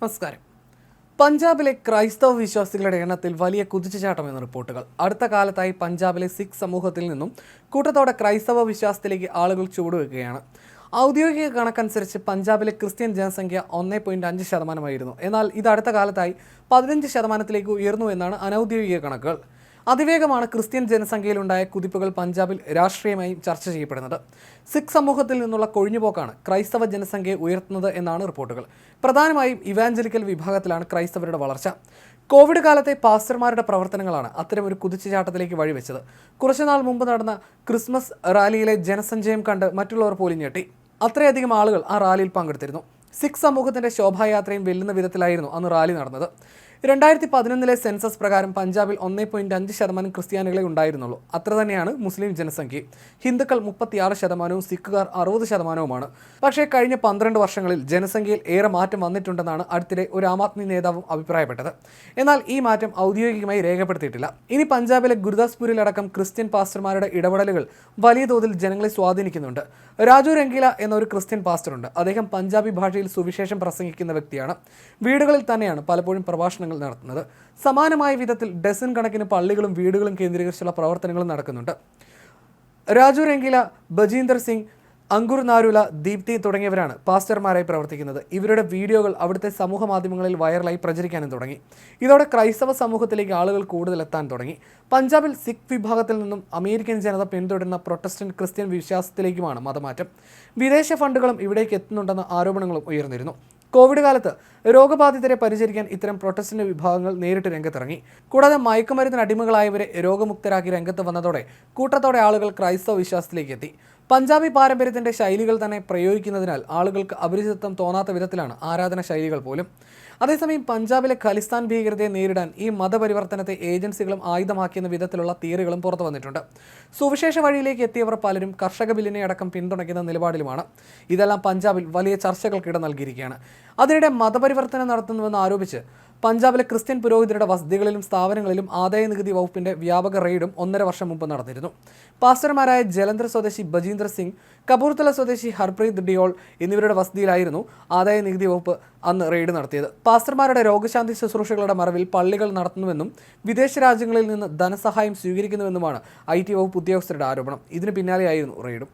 നമസ്കാരം. പഞ്ചാബിലെ ക്രൈസ്തവ വിശ്വാസികളുടെ എണ്ണത്തിൽ വലിയ കുതിച്ചുചാട്ടം എന്ന റിപ്പോർട്ടുകൾ. അടുത്ത കാലത്തായി പഞ്ചാബിലെ സിഖ് സമൂഹത്തിൽ നിന്നും കൂട്ടത്തോടെ ക്രൈസ്തവ വിശ്വാസത്തിലേക്ക് ആളുകൾ ചുവടുവെക്കുകയാണ്. ഔദ്യോഗിക കണക്കനുസരിച്ച് പഞ്ചാബിലെ ക്രിസ്ത്യൻ ജനസംഖ്യ ഒന്നേ പോയിന്റ് അഞ്ച് ശതമാനമായിരുന്നു. എന്നാൽ ഇത് അടുത്ത കാലത്തായി പതിനഞ്ച് ശതമാനത്തിലേക്ക് ഉയർന്നു എന്നാണ് അനൗദ്യോഗിക കണക്കുകൾ. അതിവേഗമാണ് ക്രിസ്ത്യൻ ജനസംഖ്യയിലുണ്ടായ കുതിപ്പുകൾ പഞ്ചാബിൽ രാഷ്ട്രീയമായി ചർച്ച ചെയ്യപ്പെടുന്നത്. സിഖ് സമൂഹത്തിൽ നിന്നുള്ള കൊഴിഞ്ഞുപോക്കാണ് ക്രൈസ്തവ ജനസംഖ്യ ഉയർത്തുന്നത് എന്നാണ് റിപ്പോർട്ടുകൾ. പ്രധാനമായും ഇവാഞ്ചലിക്കൽ വിഭാഗത്തിലാണ് ക്രൈസ്തവരുടെ വളർച്ച. കോവിഡ് കാലത്തെ പാസ്റ്റർമാരുടെ പ്രവർത്തനങ്ങളാണ് അത്തരമൊരു കുതിച്ചുചാട്ടത്തിലേക്ക് വഴിവെച്ചത്. കുറച്ചുനാൾ മുമ്പ് നടന്ന ക്രിസ്മസ് റാലിയിലെ ജനസഞ്ചയം കണ്ട് മറ്റുള്ളവർ പോലും ഞെട്ടി. അത്രയധികം ആളുകൾ ആ റാലിയിൽ പങ്കെടുത്തിരുന്നു. സിഖ് സമൂഹത്തിന്റെ ശോഭായാത്രയും വെല്ലുന്ന വിധത്തിലായിരുന്നു അന്ന് റാലി നടന്നത്. രണ്ടായിരത്തി പതിനൊന്നിലെ സെൻസസ് പ്രകാരം പഞ്ചാബിൽ ഒന്നേ പോയിന്റ് അഞ്ച് ശതമാനം ക്രിസ്ത്യാനികളെ ഉണ്ടായിരുന്നുള്ളൂ. അത്ര തന്നെയാണ് മുസ്ലിം ജനസംഖ്യ. ഹിന്ദുക്കൾ മുപ്പത്തിയാറ് ശതമാനവും സിഖുകാർ അറുപത് ശതമാനവുമാണ്. പക്ഷേ കഴിഞ്ഞ പന്ത്രണ്ട് വർഷങ്ങളിൽ ജനസംഖ്യയിൽ ഏറെ മാറ്റം വന്നിട്ടുണ്ടെന്നാണ് അടുത്തിടെ ഒരു ആം ആദ്മി നേതാവും അഭിപ്രായപ്പെട്ടത്. എന്നാൽ ഈ മാറ്റം ഔദ്യോഗികമായി രേഖപ്പെടുത്തിയിട്ടില്ല. ഇനി പഞ്ചാബിലെ ഗുരുദാസ്പൂരിലടക്കം ക്രിസ്ത്യൻ പാസ്റ്റർമാരുടെ ഇടപെടലുകൾ വലിയ തോതിൽ ജനങ്ങളെ സ്വാധീനിക്കുന്നുണ്ട്. രാജു രംഗീല എന്നൊരു ക്രിസ്ത്യൻ പാസ്റ്ററുണ്ട്. അദ്ദേഹം പഞ്ചാബി ഭാഷയിൽ സുവിശേഷം പ്രസംഗിക്കുന്ന വ്യക്തിയാണ്. വീടുകളിൽ തന്നെയാണ് പലപ്പോഴും പ്രഭാഷണങ്ങൾ നടത്തുന്നത്. സമാനമായ വിധത്തിൽ ഡസൻ കണക്കിന് പള്ളികളും വീടുകളും കേന്ദ്രീകരിച്ചുള്ള പ്രവർത്തനങ്ങളും നടക്കുന്നുണ്ട്. രാജു രംഗീല ബജീന്ദർ സിംഗ് അങ്കുർ നാരുല ദീപ്തി തുടങ്ങിയവരാണ് പാസ്റ്റർമാരായി പ്രവർത്തിക്കുന്നത്. ഇവരുടെ വീഡിയോകൾ അവിടുത്തെ സമൂഹ മാധ്യമങ്ങളിൽ വൈറലായി പ്രചരിക്കാനും തുടങ്ങി. ഇതോടെ ക്രൈസ്തവ സമൂഹത്തിലേക്ക് ആളുകൾ കൂടുതൽ എത്താൻ തുടങ്ങി. പഞ്ചാബിൽ സിഖ് വിഭാഗത്തിൽ നിന്നും അമേരിക്കൻ ജനത പിന്തുടരുന്ന പ്രൊട്ടസ്റ്റന്റ് ക്രിസ്ത്യൻ വിശ്വാസത്തിലേക്കുമാണ് മതമാറ്റം. വിദേശ ഫണ്ടുകളും ഇവിടേക്ക് എത്തുന്നുണ്ടെന്ന ആരോപണങ്ങളും ഉയർന്നിരുന്നു. കോവിഡ് കാലത്ത് രോഗബാധിതരെ പരിചരിക്കാൻ ഇത്തരം പ്രൊട്ടസ്റ്റിന്റെ വിഭാഗങ്ങൾ നേരിട്ട് രംഗത്തിറങ്ങി. കൂടാതെ മയക്കുമരുന്നിന് അടിമകളായവരെ രോഗമുക്തരാക്കി രംഗത്ത് വന്നതോടെ കൂട്ടത്തോടെ ആളുകൾ ക്രൈസ്തവ വിശ്വാസത്തിലേക്ക് എത്തി. പഞ്ചാബി പാരമ്പര്യത്തിന്റെ ശൈലികൾ തന്നെ പ്രയോഗിക്കുന്നതിനാൽ ആളുകൾക്ക് അപരിചിതത്വം തോന്നാത്ത വിധത്തിലാണ് ആരാധന ശൈലികൾ പോലും. അതേസമയം പഞ്ചാബിലെ ഖലിസ്ഥാൻ ഭീകരതയെ നേരിടാൻ ഈ മതപരിവർത്തനത്തെ ഏജൻസികളും ആയുധമാക്കിയെന്ന വിധത്തിലുള്ള തിയറികളും പുറത്തു വന്നിട്ടുണ്ട്. സുവിശേഷ വഴിയിലേക്ക് എത്തിയവർ പലരും കർഷക ബില്ലിനെ അടക്കം പിന്തുണയ്ക്കുന്ന നിലപാടിലുമാണ്. ഇതെല്ലാം പഞ്ചാബിൽ വലിയ ചർച്ചകൾക്കിട നൽകിയിരിക്കുകയാണ്. അതിനിടെ മതപരിവർത്തനം നടത്തുന്നുവെന്ന് ആരോപിച്ച് പഞ്ചാബിലെ ക്രിസ്ത്യൻ പുരോഹിതരുടെ വസതികളിലും സ്ഥാപനങ്ങളിലും ആദായ നികുതി വകുപ്പിന്റെ വ്യാപക റെയ്ഡും ഒന്നര വർഷം മുമ്പ് നടന്നിരുന്നു. പാസ്റ്റർമാരായ ജലന്ധർ സ്വദേശി ബജീന്ദ്ര സിംഗ് കപൂർത്തല സ്വദേശി ഹർപ്രീത് ഡിയോൾ എന്നിവരുടെ വസതിയിലായിരുന്നു ആദായ നികുതി വകുപ്പ് അന്ന് റെയ്ഡ് നടത്തിയത്. പാസ്റ്റർമാരുടെ രോഗശാന്തി ശുശ്രൂഷകളുടെ മറവിൽ പള്ളികൾ നടത്തുന്നുവെന്നും വിദേശ രാജ്യങ്ങളിൽ നിന്ന് ധനസഹായം സ്വീകരിക്കുന്നുവെന്നുമാണ് ഐ ടി വകുപ്പ് ഉദ്യോഗസ്ഥരുടെ ആരോപണം. ഇതിന് പിന്നാലെയായിരുന്നു റെയ്ഡും.